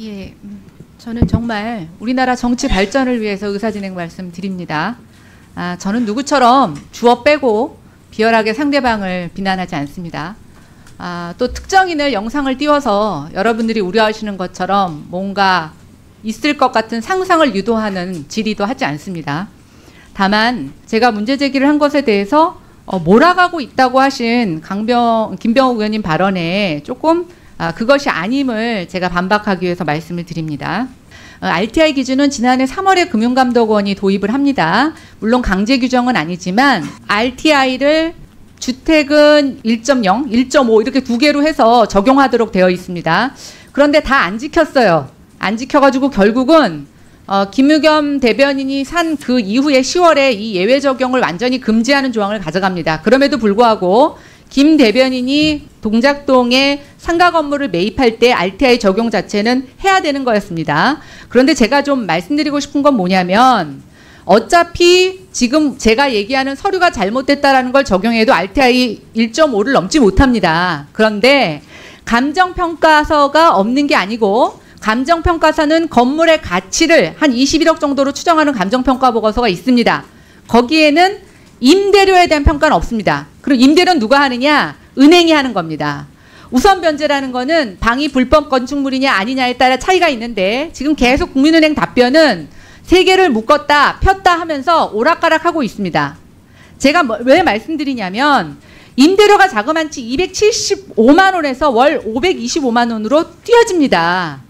예, 음, 저는 정말 우리나라 정치 발전을 위해서 의사진행 말씀드립니다. 아, 저는 누구처럼 주어 빼고 비열하게 상대방을 비난하지 않습니다. 아, 또 특정인을 영상을 띄워서 여러분들이 우려하시는 것처럼 뭔가 있을 것 같은 상상을 유도하는 질의도 하지 않습니다. 다만 제가 문제 제기를 한 것에 대해서 어, 몰아가고 있다고 하신 강병 김병욱 의원님 발언에 조금 아, 그것이 아님을 제가 반박하기 위해서 말씀을 드립니다. 어, RTI 기준은 지난해 3월에 금융감독원이 도입을 합니다. 물론 강제 규정은 아니지만 RTI를 주택은 1.0, 1.5 이렇게 두 개로 해서 적용하도록 되어 있습니다. 그런데 다 안 지켰어요. 안 지켜가지고 결국은 어, 김유겸 대변인이 산 그 이후에 10월에 이 예외 적용을 완전히 금지하는 조항을 가져갑니다. 그럼에도 불구하고 김 대변인이 동작동에 상가 건물을 매입할 때 RTI 적용 자체는 해야 되는 거였습니다. 그런데 제가 좀 말씀드리고 싶은 건 뭐냐면 어차피 지금 제가 얘기하는 서류가 잘못됐다라는 걸 적용해도 RTI 1.5를 넘지 못합니다. 그런데 감정평가서가 없는 게 아니고 감정평가서는 건물의 가치를 한 21억 정도로 추정하는 감정평가 보고서가 있습니다. 거기에는 임대료에 대한 평가는 없습니다. 그럼 임대료는 누가 하느냐? 은행이 하는 겁니다. 우선 변제라는 거는 방이 불법 건축물이냐 아니냐에 따라 차이가 있는데 지금 계속 국민은행 답변은 세 개를 묶었다 폈다 하면서 오락가락하고 있습니다. 제가 뭐- 왜 말씀드리냐면 임대료가 자그만치 275만 원에서 월 525만 원으로 뛰어집니다.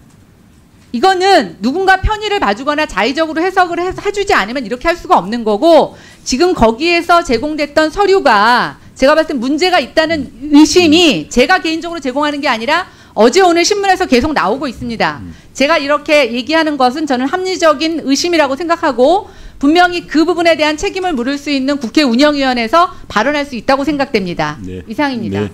이거는 누군가 편의를 봐주거나 자의적으로 해석을 해- 해주지 않으면 이렇게 할 수가 없는 거고 지금 거기에서 제공됐던 서류가 제가 봤을 때 문제가 있다는 의심이 제가 개인적으로 제공하는 게 아니라 어제 오늘 신문에서 계속 나오고 있습니다. 제가 이렇게 얘기하는 것은 저는 합리적인 의심이라고 생각하고 분명히 그 부분에 대한 책임을 물을 수 있는 국회 운영위원회에서 발언할 수 있다고 생각됩니다. 네. 이상입니다. 네.